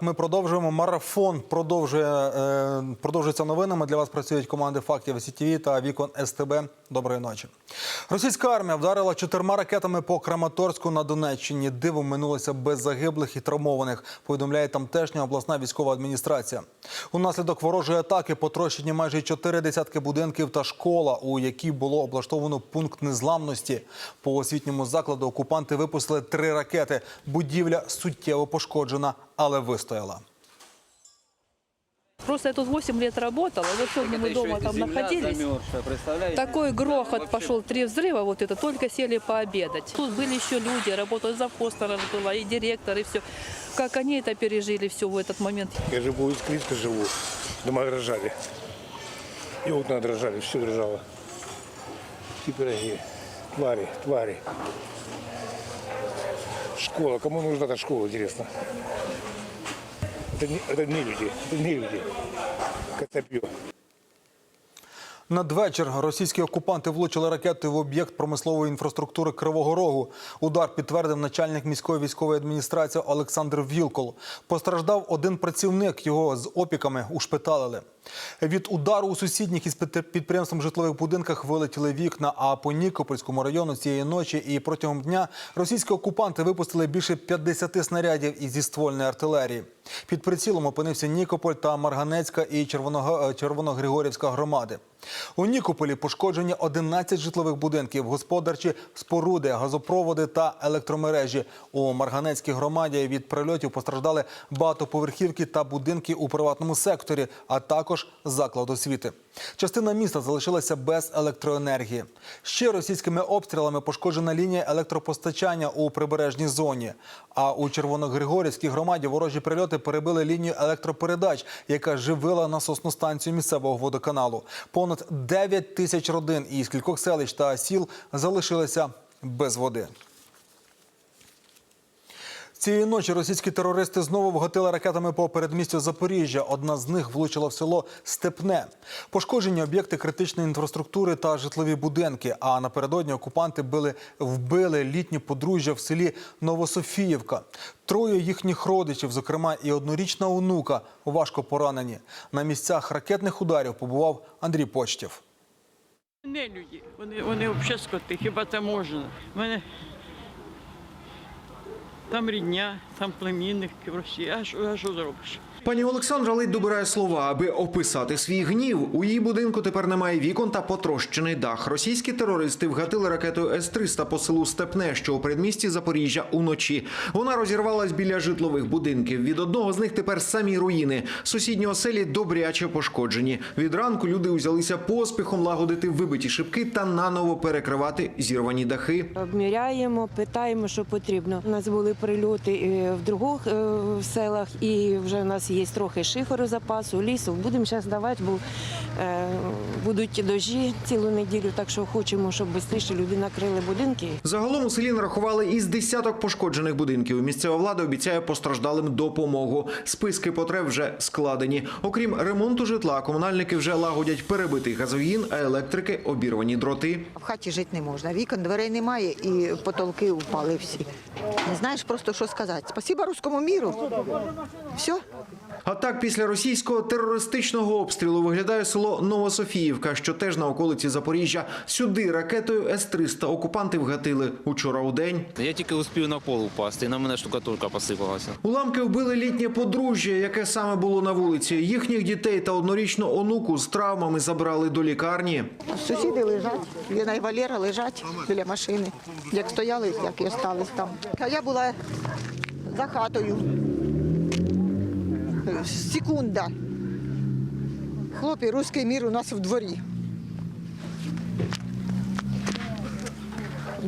Ми продовжуємо марафон. Продовжує е, продовжується новинами. Для вас працюють команди фактів СІТВ та Вікон СТБ. Доброї ночі. Російська армія вдарила чотирма ракетами по Краматорську на Донеччині. Дивом минулося без загиблих і травмованих. Повідомляє тамтешня обласна військова адміністрація. Унаслідок ворожої атаки потрощені майже чотири десятки будинків та школа, у якій було облаштовано пункт незламності. По освітньому закладу окупанти випустили три ракети. Будівля суттєво пошкоджена, але вистояла. Просто я тут 8 лет работала, вот сегодня мы дома там находились. Такой грохот пошел, три взрыва, вот это, только сели пообедать. Тут были еще люди, работала завхозтора была, и директор, и все. Как они это пережили все в этот момент. Я живу из Критка живу. Дома дрожали. И окна дрожали, все дрожало. И пироги. Твари, твари. Школа. Кому нужна эта школа, интересно? Это не, это не люди. Это не люди. Коцапье. Надвечір російські окупанти влучили ракети в об'єкт промислової інфраструктури Кривого Рогу. Удар підтвердив начальник міської військової адміністрації Олександр Вілкол. Постраждав один працівник. Його з опіками ушпиталили. Від удару у сусідніх із підпри- підприємством житлових будинках вилетіли вікна. А по Нікопольському району цієї ночі і протягом дня російські окупанти випустили більше 50 снарядів із зіствольної артилерії. Під прицілом опинився Нікополь та Марганецька і е, Червоногригорівська громади. У Нікополі пошкоджені 11 житлових будинків, господарчі споруди, газопроводи та електромережі. У Марганецькій громаді від прильотів постраждали багатоповерхівки та будинки у приватному секторі, а також заклад освіти. Частина міста залишилася без електроенергії. Ще російськими обстрілами пошкоджена лінія електропостачання у прибережній зоні. А у Червоногригорівській громаді ворожі прильоти перебили лінію електропередач, яка живила насосну станцію місцевого водоканалу. Понад 9 тисяч родин із кількох селищ та сіл залишилися без води. Цієї ночі російські терористи знову вгатили ракетами по передмістю Запоріжжя. Одна з них влучила в село Степне. Пошкоджені об'єкти критичної інфраструктури та житлові будинки. А напередодні окупанти били, вбили літнє подружжя в селі Новософіївка. Троє їхніх родичів, зокрема і однорічна онука, важко поранені. На місцях ракетних ударів побував Андрій Почтєв. Не люди, вони, вони взагалі скоти, хіба це можна? Мене там рідня, там племінник А що, а що зробиш? Пані Олександра ледь добирає слова, аби описати свій гнів. У її будинку тепер немає вікон та потрощений дах. Російські терористи вгатили ракетою С-300 по селу Степне, що у передмісті Запоріжжя уночі. Вона розірвалась біля житлових будинків. Від одного з них тепер самі руїни. Сусідні оселі добряче пошкоджені. Від ранку люди узялися поспіхом лагодити вибиті шибки та наново перекривати зірвані дахи. Обміряємо, питаємо, що потрібно. У нас були прильоти в других е, селах, і вже в нас є трохи шиферу запасу, лісу. Будемо зараз давати, бо е, будуть дощі цілу неділю, так що хочемо, щоб швидше люди накрили будинки. Загалом у селі нарахували із десяток пошкоджених будинків. Місцева влада обіцяє постраждалим допомогу. Списки потреб вже складені. Окрім ремонту житла, комунальники вже лагодять перебитий газогін, а електрики обірвані дроти. В хаті жити не можна. Вікон, дверей немає і потолки впали всі. Не знаєш просто, що сказати. Спасіба руському міру. Все. А так, після російського терористичного обстрілу виглядає село Новософіївка, що теж на околиці Запоріжжя. Сюди ракетою С-300 окупанти вгатили учора у день. Я тільки успів на пол упасти, і на мене штукатурка посипалася. Уламки вбили літнє подружжя, яке саме було на вулиці. Їхніх дітей та однорічну онуку з травмами забрали до лікарні. Сусіди лежать, Ліна і Валера лежать біля машини. Як стояли, як і остались там. А я була за хатою. Секунда. Хлопці, руський мір у нас в дворі.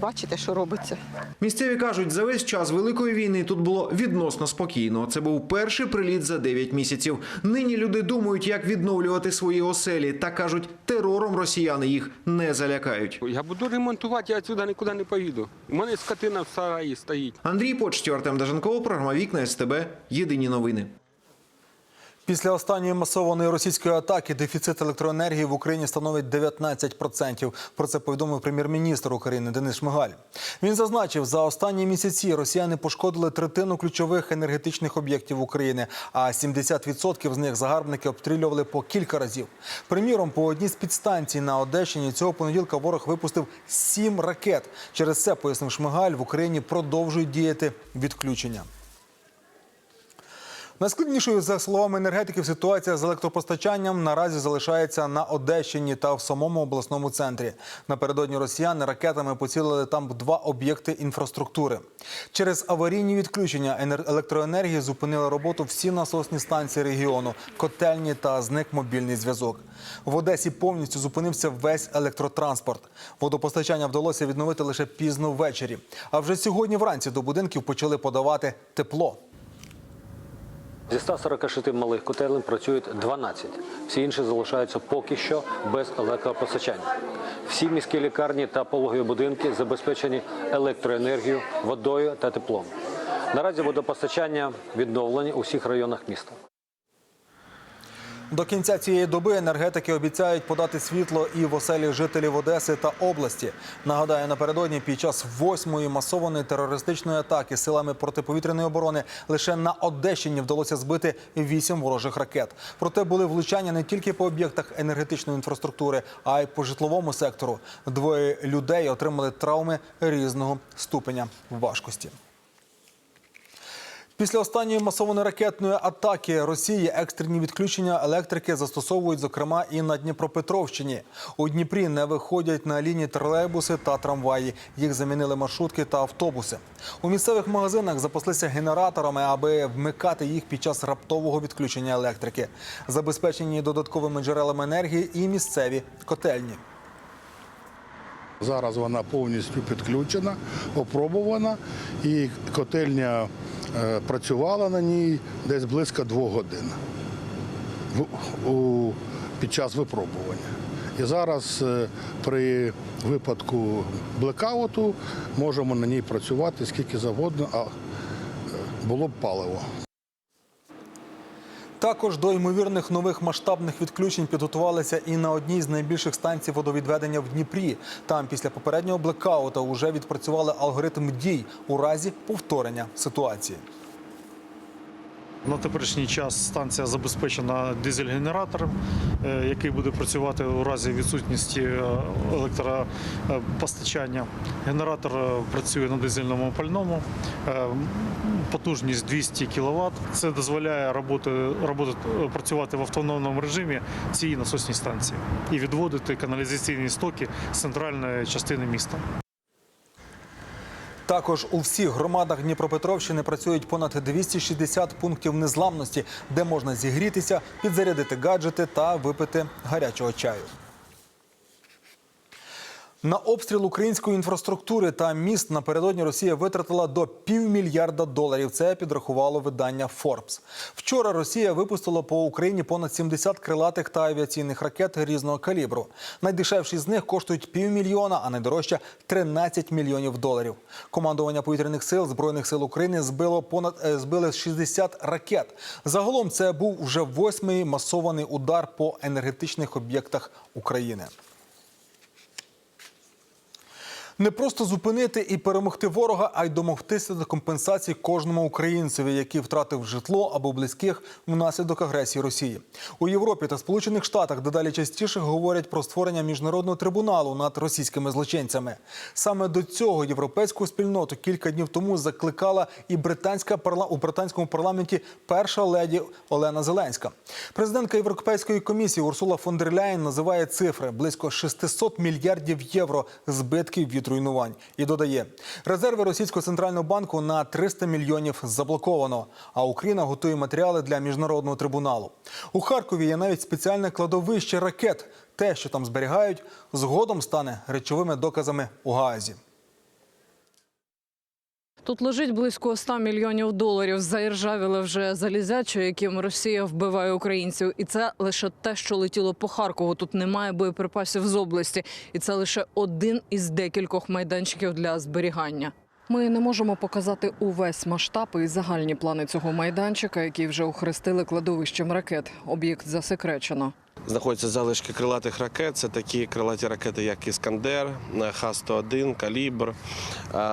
Бачите, що робиться. Місцеві кажуть, за весь час великої війни тут було відносно спокійно. Це був перший приліт за 9 місяців. Нині люди думають, як відновлювати свої оселі, та кажуть, терором росіяни їх не залякають. Я буду ремонтувати, я сюди нікуди не поїду. У мене скотина в сараї стоїть. Андрій Почтів, Артем Даженков, програма Вікна СТБ. Єдині новини. Після останньої масованої російської атаки дефіцит електроенергії в Україні становить 19%. Про це повідомив прем'єр-міністр України Денис Шмигаль. Він зазначив, за останні місяці росіяни пошкодили третину ключових енергетичних об'єктів України, а 70% з них загарбники обстрілювали по кілька разів. Приміром, по одній з підстанцій на Одещині цього понеділка ворог випустив сім ракет. Через це, пояснив Шмигаль, в Україні продовжують діяти відключення. Найскладнішою, за словами енергетиків, ситуація з електропостачанням наразі залишається на Одещині та в самому обласному центрі. Напередодні росіяни ракетами поцілили там два об'єкти інфраструктури. Через аварійні відключення енер- електроенергії зупинили роботу всі насосні станції регіону, котельні та зник мобільний зв'язок. В Одесі повністю зупинився весь електротранспорт. Водопостачання вдалося відновити лише пізно ввечері. А вже сьогодні вранці до будинків почали подавати тепло. Зі 146 малих котелень працюють 12. Всі інші залишаються поки що без електропостачання. Всі міські лікарні та пологові будинки забезпечені електроенергією, водою та теплом. Наразі водопостачання відновлені у всіх районах міста. До кінця цієї доби енергетики обіцяють подати світло і в оселі жителів Одеси та області. Нагадаю, напередодні під час восьмої масованої терористичної атаки силами протиповітряної оборони лише на Одещині вдалося збити вісім ворожих ракет. Проте були влучання не тільки по об'єктах енергетичної інфраструктури, а й по житловому сектору. Двоє людей отримали травми різного ступеня важкості. Після останньої масованої ракетної атаки Росії екстрені відключення електрики застосовують, зокрема, і на Дніпропетровщині. У Дніпрі не виходять на лінії тролейбуси та трамваї. Їх замінили маршрутки та автобуси. У місцевих магазинах запаслися генераторами, аби вмикати їх під час раптового відключення електрики. Забезпечені додатковими джерелами енергії і місцеві котельні. Зараз вона повністю підключена, опробувана, і котельня працювала на ній десь близько двох годин під час випробування. І зараз е, при випадку блекауту можемо на ній працювати скільки завгодно, а е, було б паливо. Також до ймовірних нових масштабних відключень підготувалися і на одній з найбільших станцій водовідведення в Дніпрі. Там після попереднього блекаута вже відпрацювали алгоритм дій у разі повторення ситуації. На теперішній час станція забезпечена дизель-генератором, е, який буде працювати у разі відсутності е, електропостачання. Генератор е, працює на дизельному пальному, потужність 200 кВт. Це дозволяє роботи, роботи, працювати в автономному режимі цій насосній станції і відводити каналізаційні стоки з центральної частини міста. Також у всіх громадах Дніпропетровщини працюють понад 260 пунктів незламності, де можна зігрітися, підзарядити гаджети та випити гарячого чаю. На обстріл української інфраструктури та міст напередодні Росія витратила до півмільярда доларів. Це підрахувало видання Forbes. Вчора Росія випустила по Україні понад 70 крилатих та авіаційних ракет різного калібру. Найдешевші з них коштують півмільйона, а найдорожча 13 мільйонів доларів. Командування повітряних сил збройних сил України збило понад е, збили 60 ракет. Загалом це був вже восьмий масований удар по енергетичних об'єктах України. Не просто зупинити і перемогти ворога, а й домогтися до компенсації кожному українцеві, який втратив житло або близьких внаслідок агресії Росії. У Європі та Сполучених Штатах дедалі частіше говорять про створення міжнародного трибуналу над російськими злочинцями. Саме до цього європейську спільноту кілька днів тому закликала і британська парла у британському парламенті перша леді Олена Зеленська. Президентка Європейської комісії Урсула фон дер Ляєн називає цифри близько 600 мільярдів євро збитків від руйнувань і додає, резерви російського центрального банку на 300 мільйонів заблоковано. А Україна готує матеріали для міжнародного трибуналу. У Харкові є навіть спеціальне кладовище ракет. Те, що там зберігають, згодом стане речовими доказами у Гаазі. Тут лежить близько 100 мільйонів доларів. Заіржавіле вже залізяче, яким Росія вбиває українців. І це лише те, що летіло по Харкову. Тут немає боєприпасів з області, і це лише один із декількох майданчиків для зберігання. Ми не можемо показати увесь масштаб і загальні плани цього майданчика, який вже охрестили кладовищем ракет. Об'єкт засекречено. Знаходяться залишки крилатих ракет. Це такі крилаті ракети, як Іскандер, Х-101, Калібр.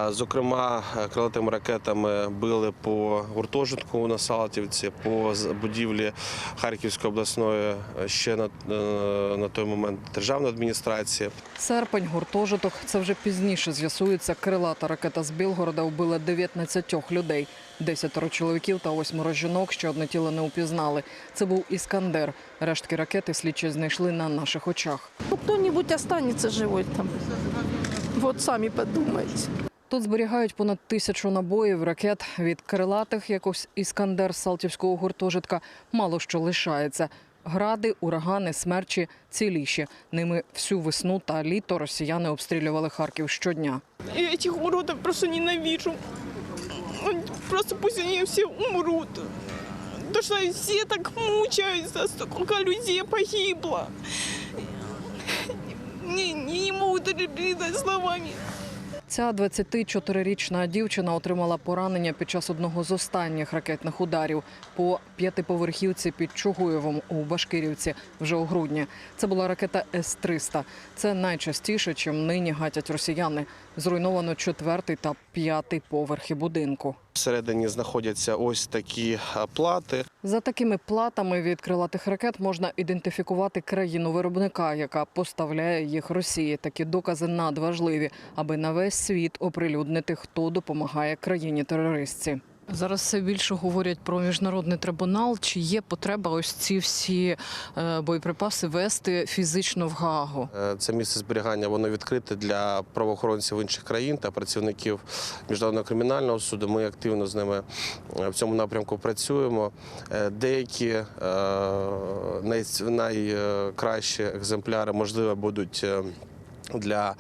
Зокрема, крилатими ракетами били по гуртожитку на Салтівці, по будівлі Харківської обласної е, ще на, е, на той момент державної адміністрації. Серпень, гуртожиток. Це вже пізніше з'ясується. Крилата ракета з Білгорода вбила 19 людей. Десятеро чоловіків та восьмеро жінок, що одне тіло не упізнали. Це був Іскандер. Рештки ракети слідчі знайшли на наших очах. Ну, кто-нибудь останется живой там. Вот сами подумайте. Тут зберігають понад тисячу набоїв, ракет від крилатих, якось іскандер з Салтівського гуртожитка, мало що лишається. Гради, урагани, смерчі ціліші. Ними всю весну та літо росіяни обстрілювали Харків щодня. Я этих уродов просто ненавижу. Ну, Просто пусть они все умрут. Потому что все так мучаются, столько людей погибло. Не, не могу даже передать словами. Ця 24-річна дівчина отримала поранення під час одного з останніх ракетних ударів по п'ятиповерхівці під Чугуєвом у Башкирівці вже у грудні. Це була ракета С-300. Це найчастіше, чим нині гатять росіяни. Зруйновано четвертий та п'ятий поверхи будинку. Всередині знаходяться ось такі плати. За такими платами від крилатих ракет можна ідентифікувати країну виробника, яка поставляє їх Росії. Такі докази надважливі, аби на весь світ оприлюднити, хто допомагає країні терористці. Зараз все більше говорять про міжнародний трибунал. Чи є потреба ось ці всі е, боєприпаси вести фізично в Гаагу? Е, Це місце зберігання воно відкрите для правоохоронців інших країн та працівників міжнародного кримінального суду. Ми активно з ними е, в цьому напрямку працюємо. Деякі найкращі екземпляри можливо будуть. Для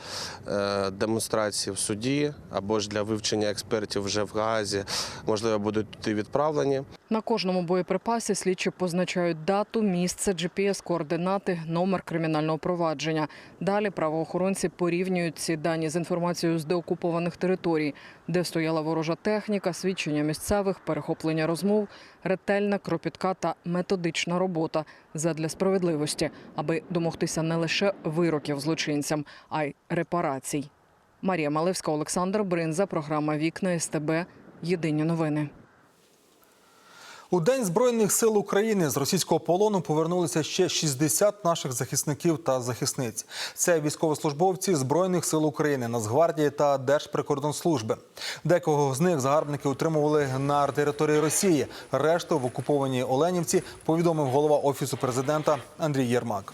е, демонстрації в суді або ж для вивчення експертів вже в Гаазі, можливо, будуть туди відправлені. На кожному боєприпасі слідчі позначають дату, місце, GPS-координати, номер кримінального провадження. Далі правоохоронці порівнюють ці дані з інформацією з деокупованих територій, де стояла ворожа техніка, свідчення місцевих, перехоплення розмов, ретельна, кропітка та методична робота задля справедливості, аби домогтися не лише вироків злочинцям, а й репарацій. Марія Малевська, Олександр Бринза, програма Вікна СТБ. Єдині новини. У День Збройних сил України з російського полону повернулися ще 60 наших захисників та захисниць. Це військовослужбовці Збройних сил України, Нацгвардії та Держприкордонслужби. Декого з них загарбники утримували на території Росії. Решту в окупованій Оленівці повідомив голова офісу президента Андрій Єрмак.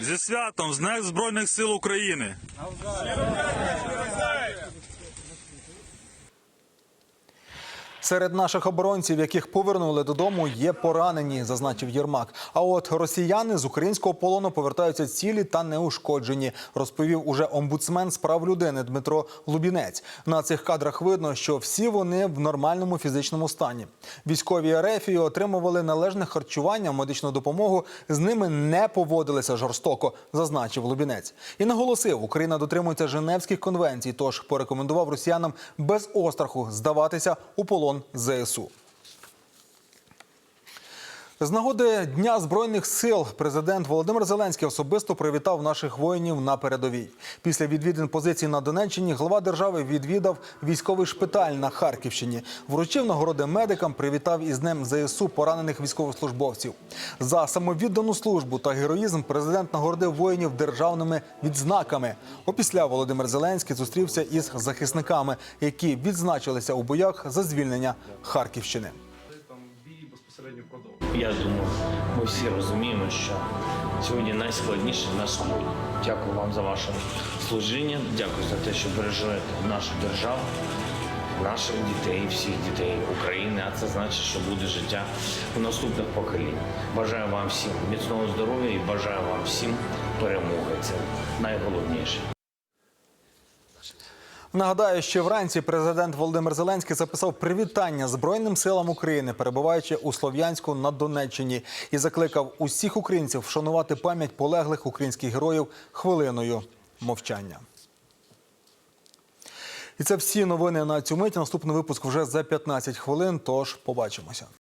Зі святом з Днем Збройних сил України. Серед наших оборонців, яких повернули додому, є поранені, зазначив Єрмак. А от росіяни з українського полону повертаються цілі та неушкоджені, розповів уже омбудсмен з прав людини Дмитро Лубінець. На цих кадрах видно, що всі вони в нормальному фізичному стані. Військові Ерефії отримували належне харчування, медичну допомогу. З ними не поводилися жорстоко, зазначив Лубінець. І наголосив, Україна дотримується Женевських конвенцій, тож порекомендував росіянам без остраху здаватися у полон ЗСУ. З нагоди Дня Збройних сил президент Володимир Зеленський особисто привітав наших воїнів на передовій. Після відвідин позицій на Донеччині глава держави відвідав військовий шпиталь на Харківщині, вручив нагороди медикам, привітав із Днем ЗСУ поранених військовослужбовців. За самовіддану службу та героїзм президент нагородив воїнів державними відзнаками. Опісля Володимир Зеленський зустрівся із захисниками, які відзначилися у боях за звільнення Харківщини. Я думаю, ми всі розуміємо, що сьогодні найскладніше на сході. Дякую вам за ваше служіння. Дякую за те, що бережете нашу державу, наших дітей, всіх дітей України. А це значить, що буде життя у наступних поколінь. Бажаю вам всім міцного здоров'я і бажаю вам всім перемоги. Це найголовніше. Нагадаю, що вранці президент Володимир Зеленський записав привітання Збройним силам України, перебуваючи у Слов'янську на Донеччині, і закликав усіх українців вшанувати пам'ять полеглих українських героїв хвилиною мовчання. І це всі новини на цю мить. Наступний випуск вже за 15 хвилин. Тож побачимося.